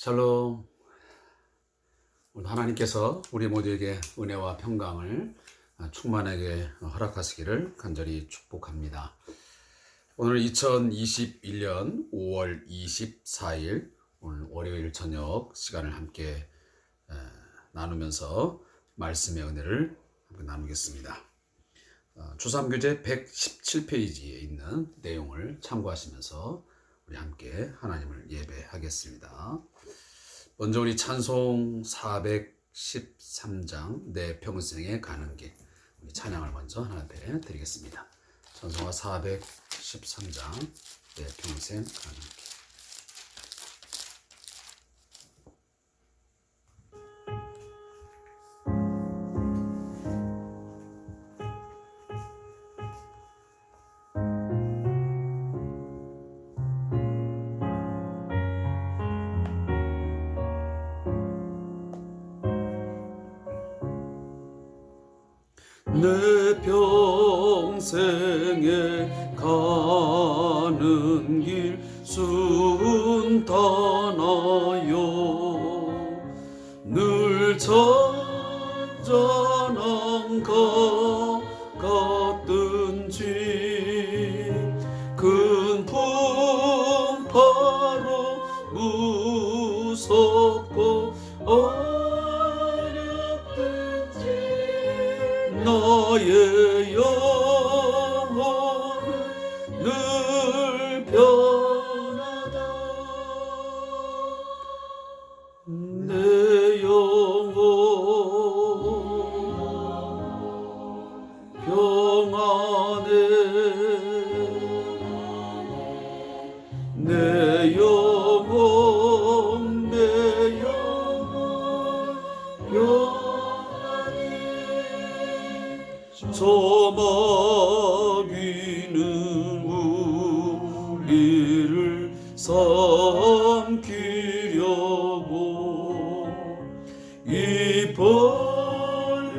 샬롬. 오늘 하나님께서 우리 모두에게 은혜와 평강을 충만하게 허락하시기를 간절히 축복합니다. 오늘 2021년 5월 24일 오늘 월요일 저녁 시간을 함께 에, 나누면서 말씀의 은혜를 함께 나누겠습니다. 어, 주삼교재 117페이지에 있는 내용을 참고하시면서 우리 함께 하나님을 예배하겠습니다. 먼저 우리 찬송 413장 내 평생에 가는 길 우리 찬양을 먼저 하나 앞에 드리겠습니다. 찬송가 413장 내 평생 가는 길 풍파로 무섭고 입 벌리고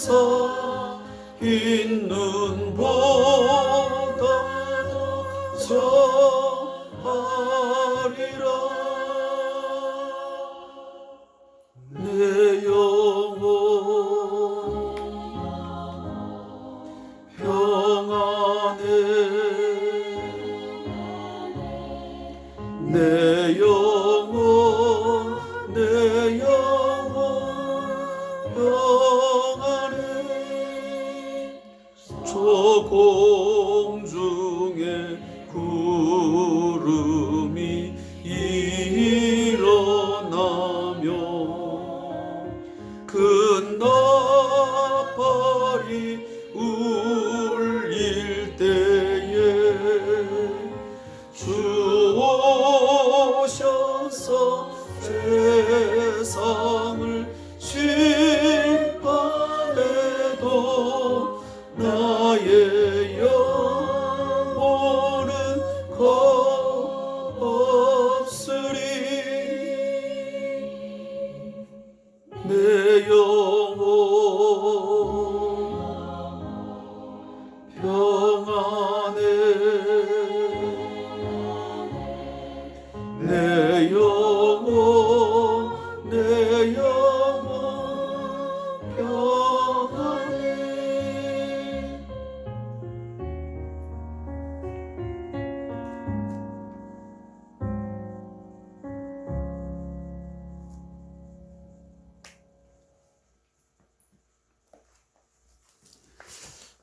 세상 있는 보다도 저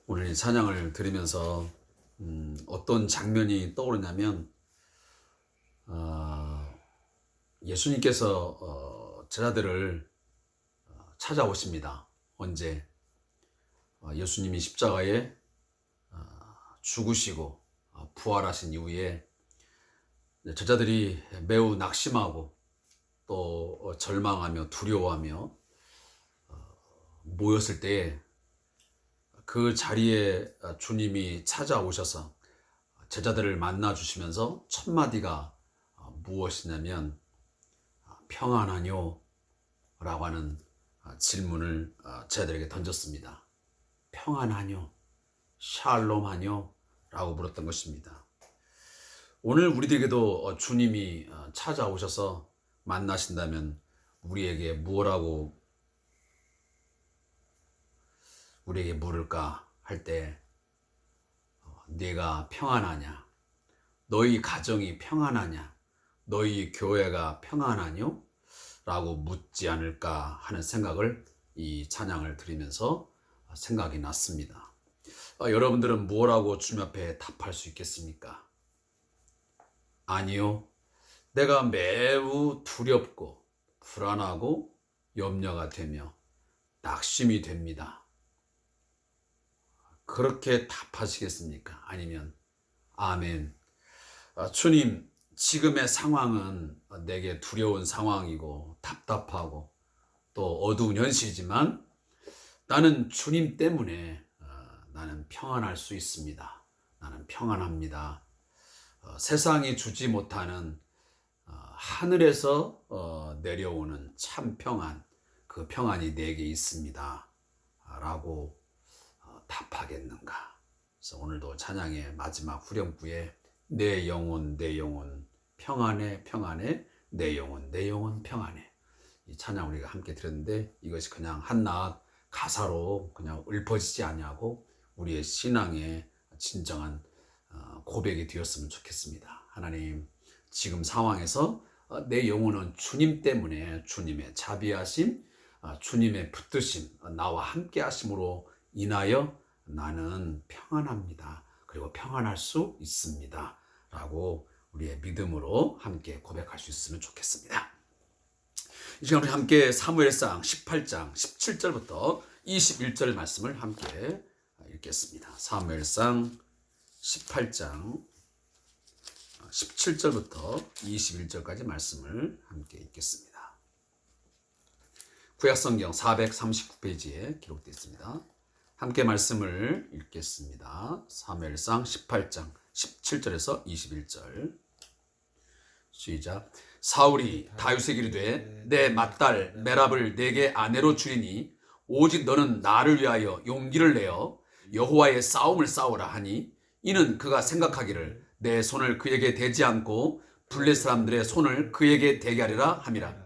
오늘 이 찬양을 들으면서 음, 어떤 장면이 떠오르냐면 아, 예수님께서 어, 제자들을 어, 찾아오십니다. 언제 어, 예수님이 십자가에 어, 죽으시고 어, 부활하신 이후에 제자들이 매우 낙심하고 또 어, 절망하며 두려워하며 어, 모였을 때에 그 자리에 주님이 찾아오셔서 제자들을 만나 주시면서 첫 마디가 무엇이냐면 평안하뇨 라고 하는 질문을 제자들에게 던졌습니다. 평안하뇨, 샬롬하뇨 라고 물었던 것입니다. 오늘 우리들에게도 주님이 찾아오셔서 만나신다면 우리에게 무엇라고 우리에게 물을까 할 때 네가 평안하냐? 너희 가정이 평안하냐? 너희 교회가 평안하뇨? 라고 묻지 않을까 하는 생각을 이 찬양을 들으면서 생각이 났습니다. 아, 여러분들은 무엇라고 주님 앞에 답할 수 있겠습니까? 아니요. 내가 매우 두렵고 불안하고 염려가 되며 낙심이 됩니다. 그렇게 답하시겠습니까? 아니면 아멘. 아, 주님, 지금의 상황은 내게 두려운 상황이고 답답하고 또 어두운 현실이지만 나는 주님 때문에 어, 나는 평안할 수 있습니다. 나는 평안합니다. 어, 세상이 주지 못하는 어, 하늘에서 어, 내려오는 참 평안, 그 평안이 내게 있습니다. 라고 어, 답하겠는가? 그래서 오늘도 찬양의 마지막 후렴구에 내 영혼 내 영혼 평안해 평안해 내 영혼 내 영혼 평안해 이 찬양 우리가 함께 들었는데 이것이 그냥 한낱 가사로 그냥 읊어지지 아니하고 우리의 신앙의 진정한 어, 고백이 되었으면 좋겠습니다. 하나님 지금 상황에서 어, 내 영혼은 주님 때문에 주님의 자비하심, 어, 주님의 붙드심, 나와 함께 하심으로 인하여 나는 평안합니다. 그리고 평안할 수 있습니다. 라고 우리의 믿음으로 함께 고백할 수 있으면 좋겠습니다. 이 시간 우리 함께 사무엘상 18장 17절부터 21절 말씀을 함께 읽겠습니다. 사무엘상 18장 17절부터 21절까지 말씀을 함께 읽겠습니다. 구약성경 439페이지에 기록되어 있습니다. 함께 말씀을 읽겠습니다. 사무엘상 18장 17절에서 21절. 시작. 사울이 다윗에게 이르되 내 맏딸 메랍을 내게 아내로 주리니 오직 너는 나를 위하여 용기를 내어 여호와의 싸움을 싸우라 하니 이는 그가 생각하기를 내 손을 그에게 대지 않고 블레 사람들의 손을 그에게 대게 하리라 함이라.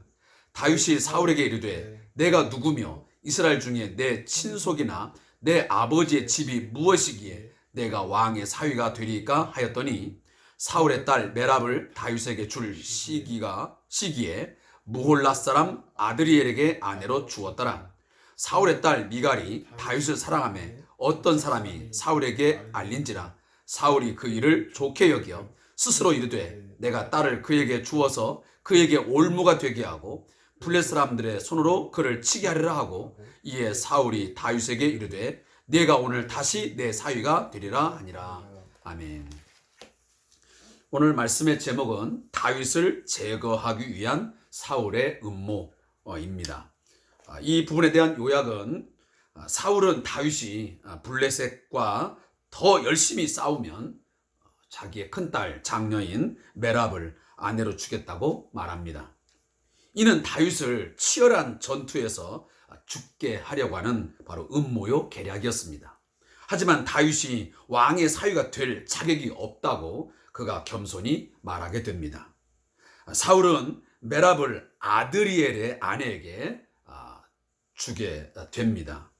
다윗이 사울에게 이르되 내가 누구며 이스라엘 중에 내 친속이나 내 아버지의 집이 무엇이기에 내가 왕의 사위가 되리까 하였더니 사울의 딸 메랍을 다윗에게 줄 시기가 시기에 무홀라 사람 아드리엘에게 아내로 주었더라. 사울의 딸 미갈이 다윗을 사랑하며 어떤 사람이 사울에게 알린지라 사울이 그 일을 좋게 여겨 스스로 이르되 내가 딸을 그에게 주어서 그에게 올무가 되게 하고 블레 사람들의 손으로 그를 치게 하리라 하고 이에 사울이 다윗에게 이르되 네가 오늘 다시 내 사위가 되리라 하니라 아멘. 오늘 말씀의 제목은 다윗을 제거하기 위한 사울의 음모입니다. 아, 이 부분에 대한 요약은 아, 사울은 다윗이 아, 블레셋과 더 열심히 싸우면 자기의 큰딸 장녀인 메랍을 아내로 주겠다고 말합니다. 이는 다윗을 치열한 전투에서 죽게 하려고 하는 바로 음모요 계략이었습니다. 하지만 다윗이 왕의 사위가 될 자격이 없다고 그가 겸손히 말하게 됩니다. 사울은 메랍을 아드리엘의 아내에게 아, 주게 됩니다.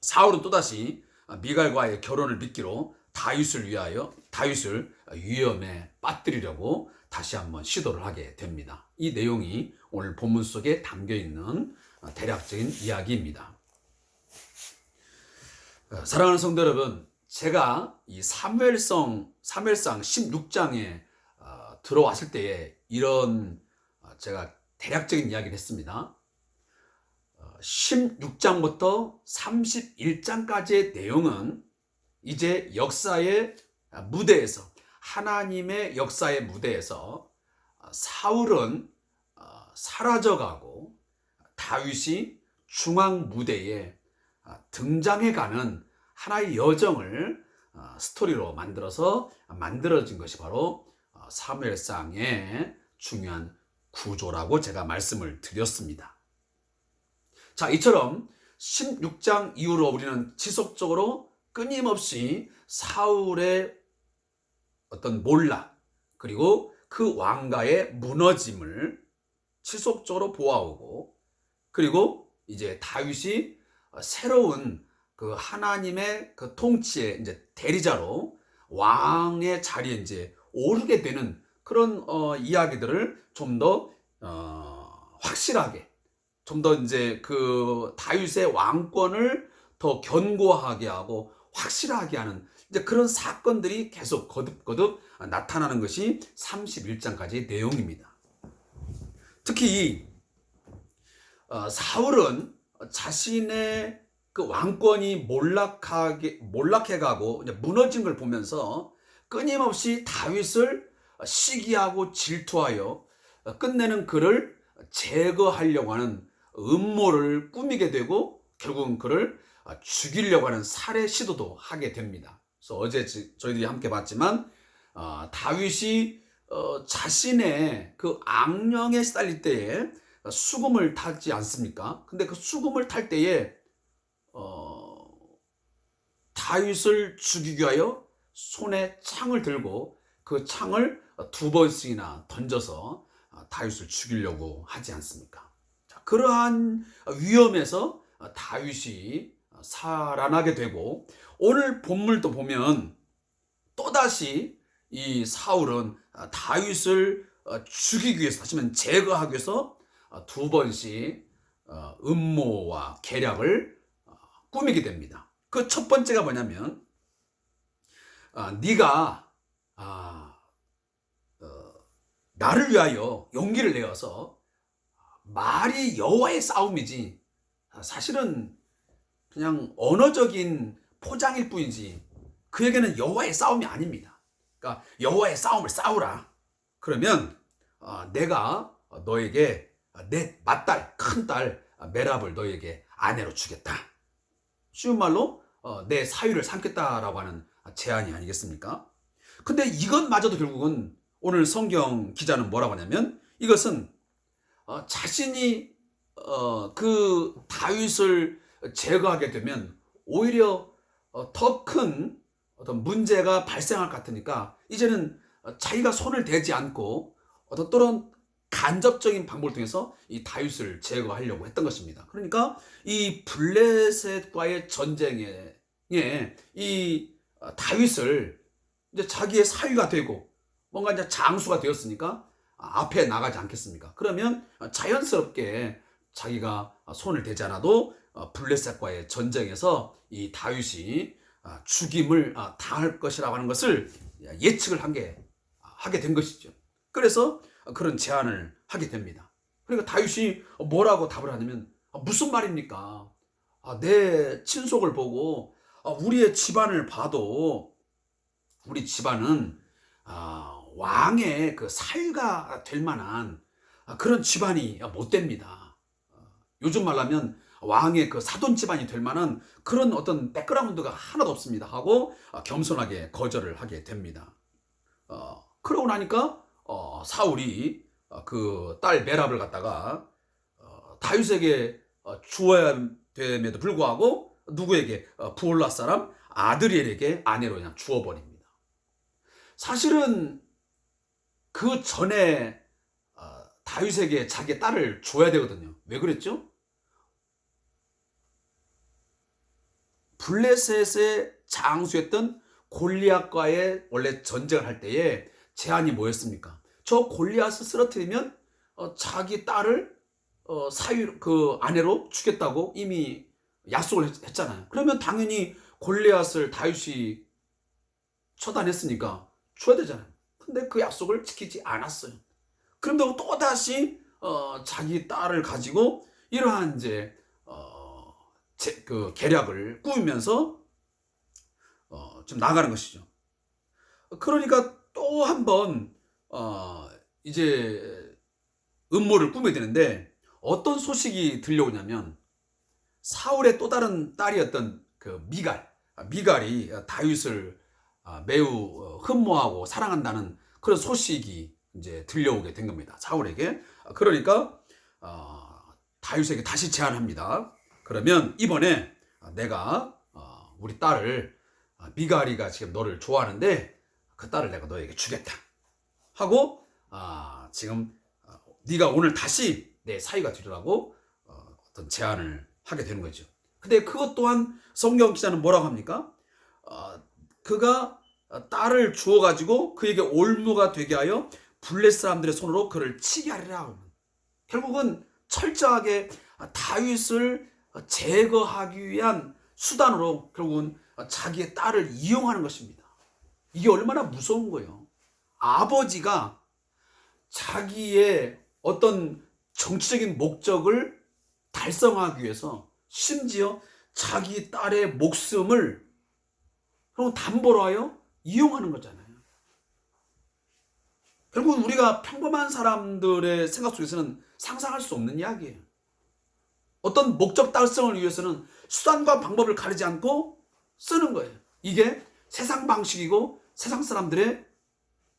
사울은 또다시 미갈과의 결혼을 미끼로 다윗을 위하여 다윗을 위험에 빠뜨리려고 다시 한번 시도를 하게 됩니다. 이 내용이 오늘 본문 속에 담겨 있는 대략적인 이야기입니다. 어, 사랑하는 성도 여러분, 제가 이 사무엘성 사무엘상 16장에 어, 들어왔을 때에 이런 어, 제가 대략적인 이야기를 했습니다. 16장부터 31장까지의 내용은 이제 역사의 무대에서 하나님의 역사의 무대에서 사울은 사라져가고 다윗이 중앙 무대에 등장해가는 하나의 여정을 스토리로 만들어서 만들어진 것이 바로 사무엘상의 중요한 구조라고 제가 말씀을 드렸습니다. 자, 이처럼 16장 이후로 우리는 지속적으로 끊임없이 사울의 어떤 몰락, 그리고 그 왕가의 무너짐을 지속적으로 보아오고, 그리고 이제 다윗이 새로운 그 하나님의 그 통치의 이제 대리자로 왕의 자리에 이제 오르게 되는 그런 어, 이야기들을 좀더 어, 확실하게 좀 더 이제 그 다윗의 왕권을 더 견고하게 하고 확실하게 하는 이제 그런 사건들이 계속 거듭거듭 나타나는 것이 31장까지의 내용입니다. 특히 이 어, 사울은 자신의 그 왕권이 몰락하게 몰락해가고 무너진 걸 보면서 끊임없이 다윗을 시기하고 질투하여 끝내는 그를 제거하려고 하는 음모를 꾸미게 되고 결국은 그를 죽이려고 하는 살해 시도도 하게 됩니다. 그래서 어제 저희들이 함께 봤지만 어, 다윗이 어, 자신의 그 악령에 시달릴 때에 수금을 타지 않습니까? 근데 그 수금을 탈 때에 어, 다윗을 죽이기 위하여 손에 창을 들고 그 창을 두 번씩이나 던져서 다윗을 죽이려고 하지 않습니까? 자, 그러한 위험에서 다윗이 살아나게 되고 오늘 본물도 보면 또다시 이 사울은 다윗을 죽이기 위해서 하시면 제거하기 위해서 두 번씩 음모와 계략을 꾸미게 됩니다. 그 첫 번째가 뭐냐면 네가 나를 위하여 용기를 내어서 말이 여호와의 싸움이지 사실은 그냥 언어적인 포장일 뿐이지 그에게는 여호와의 싸움이 아닙니다. 그러니까 여호와의 싸움을 싸우라. 그러면 어, 내가 너에게 내 맏딸 큰딸 메랍을 너에게 아내로 주겠다. 쉬운 말로 어, 내 사위를 삼겠다라고 하는 제안이 아니겠습니까? 근데 이것마저도 결국은 오늘 성경 기자는 뭐라고 하냐면 이것은 어, 자신이 어, 그 다윗을 제거하게 되면 오히려 어, 더큰 어떤 문제가 발생할 것 같으니까 이제는 자기가 손을 대지 않고 어떤 또는 간접적인 방법을 통해서 이 다윗을 제거하려고 했던 것입니다. 그러니까 이 블레셋과의 전쟁에 이 다윗을 이제 자기의 사위가 되고 뭔가 이제 장수가 되었으니까 앞에 나가지 않겠습니까? 그러면 자연스럽게 자기가 손을 대지 않아도 블레셋과의 전쟁에서 이 다윗이 죽임을 당할 것이라고 하는 것을 예측을 한 게 하게 된 것이죠. 그래서 그런 제안을 하게 됩니다. 그러니까 다윗이 뭐라고 답을 하냐면 무슨 말입니까? 내 친속을 보고 우리의 집안을 봐도 우리 집안은 왕의 그 사유가 될 만한 그런 집안이 못 됩니다. 요즘 말하면 왕의 그 사돈 집안이 될 만한 그런 어떤 백그라운드가 하나도 없습니다. 하고 겸손하게 거절을 하게 됩니다. 어, 그러고 나니까 어, 사울이 그 딸 메랍을 갖다가 어, 다윗에게 어, 주어야 됨에도 불구하고 누구에게 어, 부올라 사람 아드리엘에게 아내로 그냥 주어버립니다. 사실은 그 전에 다윗에게 자기의 딸을 줘야 되거든요. 왜 그랬죠? 블레셋의 장수였던 골리앗과의 원래 전쟁을 할 때에 제안이 뭐였습니까? 저 골리앗을 쓰러뜨리면 어, 자기 딸을 어, 사유 그 아내로 주겠다고 이미 약속을 했, 했잖아요. 그러면 당연히 골리앗을 다윗이 처단했으니까 줘야 되잖아요. 근데 그 약속을 지키지 않았어요. 그런다고 또 다시 어, 자기 딸을 가지고 이러한 이제 어, 제, 그 계략을 꾸미면서 어, 좀 나가는 것이죠. 그러니까 또 한번 어, 이제 음모를 꾸며야 되는데 어떤 소식이 들려오냐면 사울의 또 다른 딸이었던 그 미갈, 아, 미갈이 다윗을 아, 매우 어, 흠모하고 사랑한다는 그런 소식이 이제 들려오게 된 겁니다. 사울에게. 그러니까 어, 다윗에게 다시 제안합니다. 그러면 이번에 내가 어, 우리 딸을 아, 미갈이가 지금 너를 좋아하는데 그 딸을 내가 너에게 주겠다 하고 아, 지금 어, 네가 오늘 다시 내 사위가 되리라고 어, 어떤 제안을 하게 되는 거죠. 근데 그것 또한 성경 기자는 뭐라고 합니까? 어, 그가 딸을 주어 가지고 그에게 올무가 되게 하여 블레 사람들의 손으로 그를 치게 하리라. 결국은 철저하게 다윗을 제거하기 위한 수단으로 결국은 자기의 딸을 이용하는 것입니다. 이게 얼마나 무서운 거예요. 아버지가 자기의 어떤 정치적인 목적을 달성하기 위해서 심지어 자기 딸의 목숨을 그럼 담보로 하여 이용하는 거잖아요. 결국 우리가 평범한 사람들의 생각 속에서는 상상할 수 없는 이야기예요. 어떤 목적 달성을 위해서는 수단과 방법을 가리지 않고 쓰는 거예요. 이게 세상 방식이고 세상 사람들의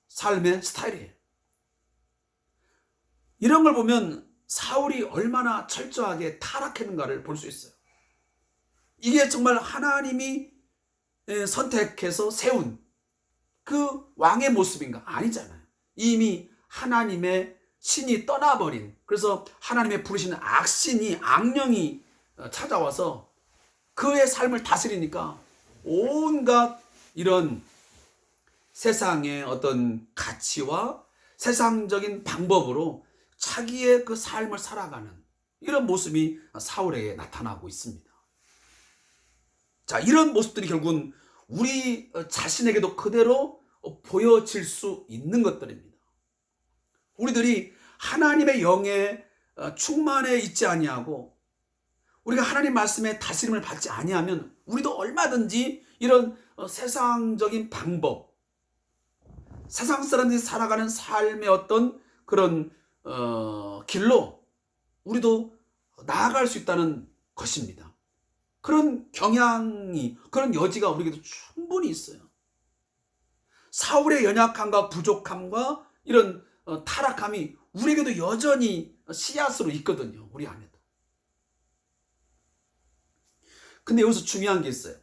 삶의 스타일이에요. 이런 걸 보면 사울이 얼마나 철저하게 타락했는가를 볼 수 있어요. 이게 정말 하나님이 선택해서 세운 그 왕의 모습인가? 아니잖아요. 이미 하나님의 신이 떠나버린 그래서 하나님의 부르시는 악신이 악령이 찾아와서 그의 삶을 다스리니까 온갖 이런 세상의 어떤 가치와 세상적인 방법으로 자기의 그 삶을 살아가는 이런 모습이 사울에게 나타나고 있습니다. 자, 이런 모습들이 결국은 우리 자신에게도 그대로 보여질 수 있는 것들입니다. 우리들이 하나님의 영에 충만해 있지 아니하고 우리가 하나님 말씀에 다스림을 받지 아니하면 우리도 얼마든지 이런 세상적인 방법, 세상 사람들이 살아가는 삶의 어떤 그런 어, 길로 우리도 나아갈 수 있다는 것입니다. 그런 경향이, 그런 여지가 우리에게도 충분히 있어요. 사울의 연약함과 부족함과 이런 어, 타락함이 우리에게도 여전히 씨앗으로 있거든요. 우리 안에도. 근데 여기서 중요한 게 있어요.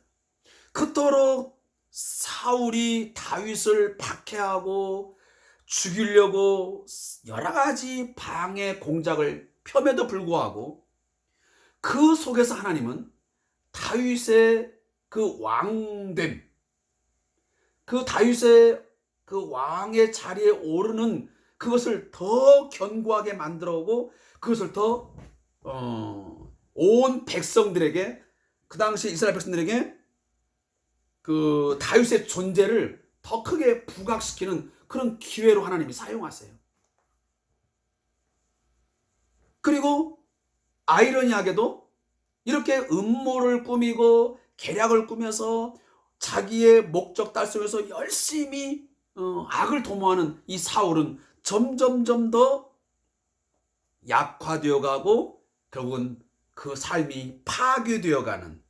그토록 사울이 다윗을 박해하고 죽이려고 여러 가지 방해 공작을 펴매도 불구하고 그 속에서 하나님은 다윗의 그 왕됨, 그 다윗의 그 왕의 자리에 오르는 그것을 더 견고하게 만들어 오고 그것을 더, 어, 온 백성들에게 그 당시 이스라엘 백성들에게 그 다윗의 존재를 더 크게 부각시키는 그런 기회로 하나님이 사용하세요. 그리고 아이러니하게도 이렇게 음모를 꾸미고 계략을 꾸며서 자기의 목적 달성에서 열심히 어, 악을 도모하는 이 사울은 점점점 더 약화되어 가고 결국은 그 삶이 파괴되어 가는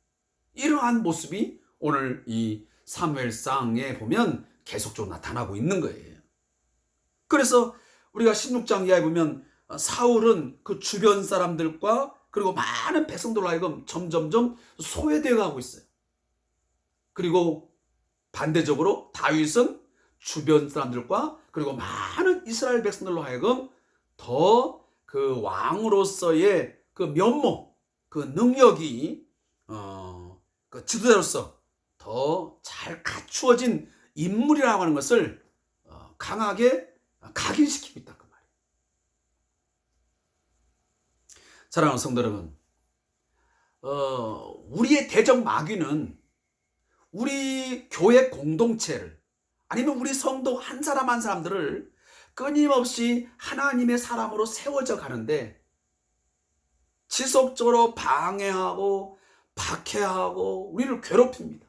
이러한 모습이 오늘 이 사무엘상에 보면 계속적으로 나타나고 있는 거예요. 그래서 우리가 16장 이하에 보면 사울은 그 주변 사람들과 그리고 많은 백성들로 하여금 점점점 소외되어 가고 있어요. 그리고 반대적으로 다윗은 주변 사람들과 그리고 많은 이스라엘 백성들로 하여금 더 그 왕으로서의 그 면모, 그 능력이 어, 그 지도자로서 더 잘 갖추어진 인물이라고 하는 것을 어, 강하게 각인시키고 있다 그 말이에요. 사랑하는 성도 여러분, 어, 우리의 대적 마귀는 우리 교회 공동체를 아니면 우리 성도 한 사람 한 사람들을 끊임없이 하나님의 사람으로 세워져 가는데 지속적으로 방해하고 박해하고 우리를 괴롭힙니다.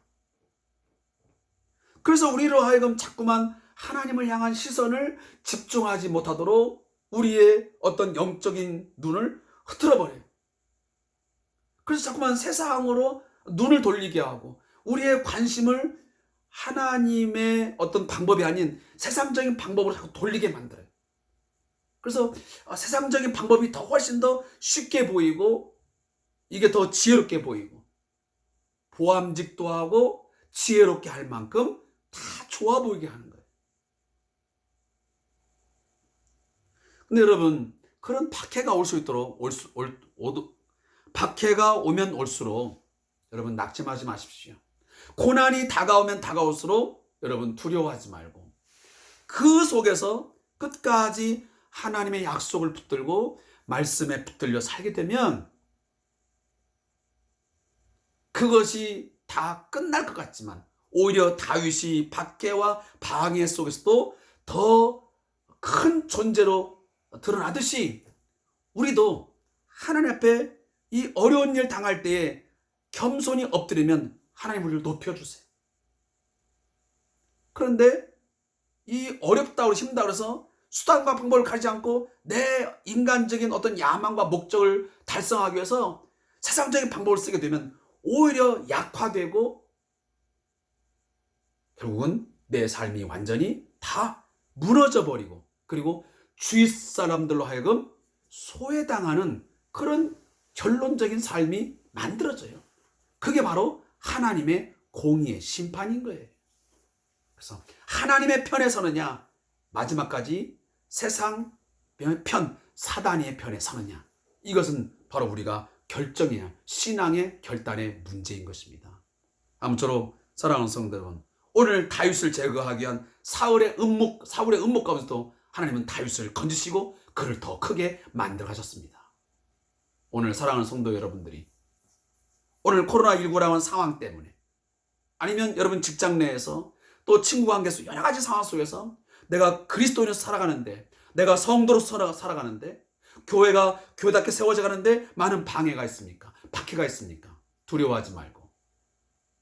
그래서 우리로 하여금 자꾸만 하나님을 향한 시선을 집중하지 못하도록 우리의 어떤 영적인 눈을 흐트러 버려요. 그래서 자꾸만 세상으로 눈을 돌리게 하고 우리의 관심을 하나님의 어떤 방법이 아닌 세상적인 방법으로 자꾸 돌리게 만들어요. 그래서 아, 세상적인 방법이 더 훨씬 더 쉽게 보이고 이게 더 지혜롭게 보이고 보암직도 하고 지혜롭게 할 만큼 다 좋아 보이게 하는 거예요. 근데 여러분 그런 박해가 올 수 있도록 올 수, 올, 오도, 박해가 오면 올수록 여러분 낙심하지 마십시오. 고난이 다가오면 다가올수록 여러분 두려워하지 말고 그 속에서 끝까지 하나님의 약속을 붙들고 말씀에 붙들려 살게 되면 그것이 다 끝날 것 같지만 오히려 다윗이 박해와 방해 속에서도 더 큰 존재로 드러나듯이 우리도 하나님 앞에 이 어려운 일 당할 때에 겸손히 엎드리면 하나님 우리를 높여주세요. 그런데 이 어렵다고 힘들다 그래서 수단과 방법을 가리지 않고 내 인간적인 어떤 야망과 목적을 달성하기 위해서 세상적인 방법을 쓰게 되면 오히려 약화되고 결국은 내 삶이 완전히 다 무너져 버리고 그리고 주위 사람들로 하여금 소외당하는 그런 결론적인 삶이 만들어져요. 그게 바로 하나님의 공의의 심판인 거예요. 그래서 하나님의 편에 서느냐, 마지막까지 세상 편, 사단의 편에 서느냐. 이것은 바로 우리가 결정해야 신앙의 결단의 문제인 것입니다. 아무쪼록 사랑하는 성도 여러분, 오늘 다윗을 제거하기 위한 사울의 음목, 사울의 음목 가운데도 하나님은 다윗을 건지시고 그를 더 크게 만들어 가셨습니다. 오늘 사랑하는 성도 여러분들이 오늘 코로나19라는 상황 때문에 아니면 여러분 직장 내에서 또 친구 관계에서 여러 가지 상황 속에서 내가 그리스도인으로 살아가는데 내가 성도로 살아가는데 교회가 교회답게 세워져 가는데 많은 방해가 있습니까? 박해가 있습니까? 두려워하지 말고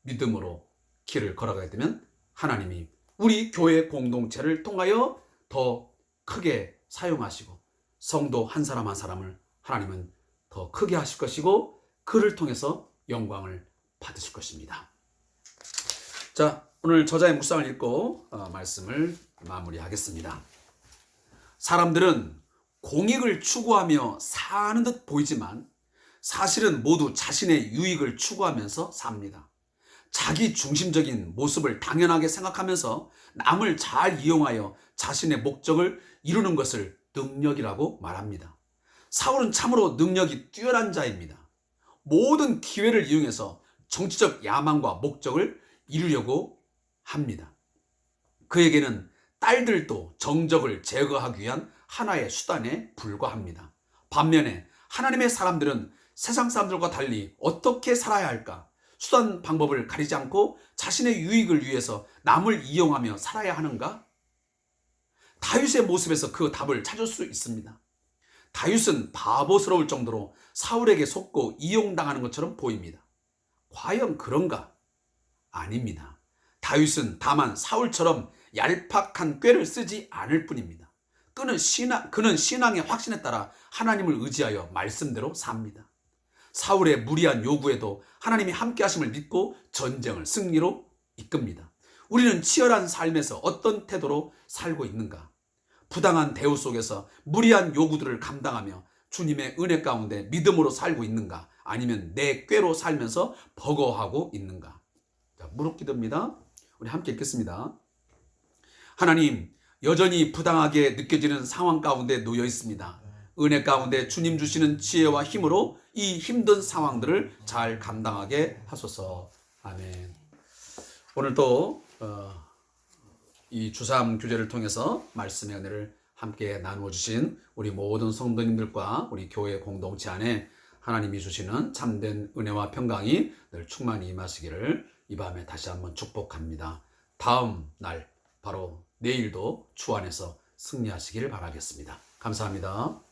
믿음으로 길을 걸어가게 되면 하나님이 우리 교회 공동체를 통하여 더 크게 사용하시고 성도 한 사람 한 사람을 하나님은 더 크게 하실 것이고 그를 통해서 영광을 받으실 것입니다. 자, 오늘 저자의 묵상을 읽고 어, 말씀을 마무리하겠습니다. 사람들은 공익을 추구하며 사는 듯 보이지만 사실은 모두 자신의 유익을 추구하면서 삽니다. 자기 중심적인 모습을 당연하게 생각하면서 남을 잘 이용하여 자신의 목적을 이루는 것을 능력이라고 말합니다. 사울은 참으로 능력이 뛰어난 자입니다. 모든 기회를 이용해서 정치적 야망과 목적을 이루려고 합니다. 그에게는 딸들도 정적을 제거하기 위한 하나의 수단에 불과합니다. 반면에 하나님의 사람들은 세상 사람들과 달리 어떻게 살아야 할까? 수단 방법을 가리지 않고 자신의 유익을 위해서 남을 이용하며 살아야 하는가? 다윗의 모습에서 그 답을 찾을 수 있습니다. 다윗은 바보스러울 정도로 사울에게 속고 이용당하는 것처럼 보입니다. 과연 그런가? 아닙니다. 다윗은 다만 사울처럼 얄팍한 꾀를 쓰지 않을 뿐입니다. 그는 신앙, 그는 신앙의 확신에 따라 하나님을 의지하여 말씀대로 삽니다. 사울의 무리한 요구에도 하나님이 함께 하심을 믿고 전쟁을 승리로 이끕니다. 우리는 치열한 삶에서 어떤 태도로 살고 있는가? 부당한 대우 속에서 무리한 요구들을 감당하며 주님의 은혜 가운데 믿음으로 살고 있는가? 아니면 내 꾀로 살면서 버거워하고 있는가? 자, 무릎 기도입니다. 우리 함께 읽겠습니다. 하나님, 여전히 부당하게 느껴지는 상황 가운데 놓여 있습니다. 은혜 가운데 주님 주시는 지혜와 힘으로 이 힘든 상황들을 잘 감당하게 하소서. 아멘. 오늘도 어, 이 주삼 교제를 통해서 말씀의 은혜를 함께 나누어 주신 우리 모든 성도님들과 우리 교회 공동체 안에 하나님이 주시는 참된 은혜와 평강이 늘 충만히 임하시기를 이 밤에 다시 한번 축복합니다. 다음 날 바로 내일도 주 안에서 승리하시기를 바라겠습니다. 감사합니다.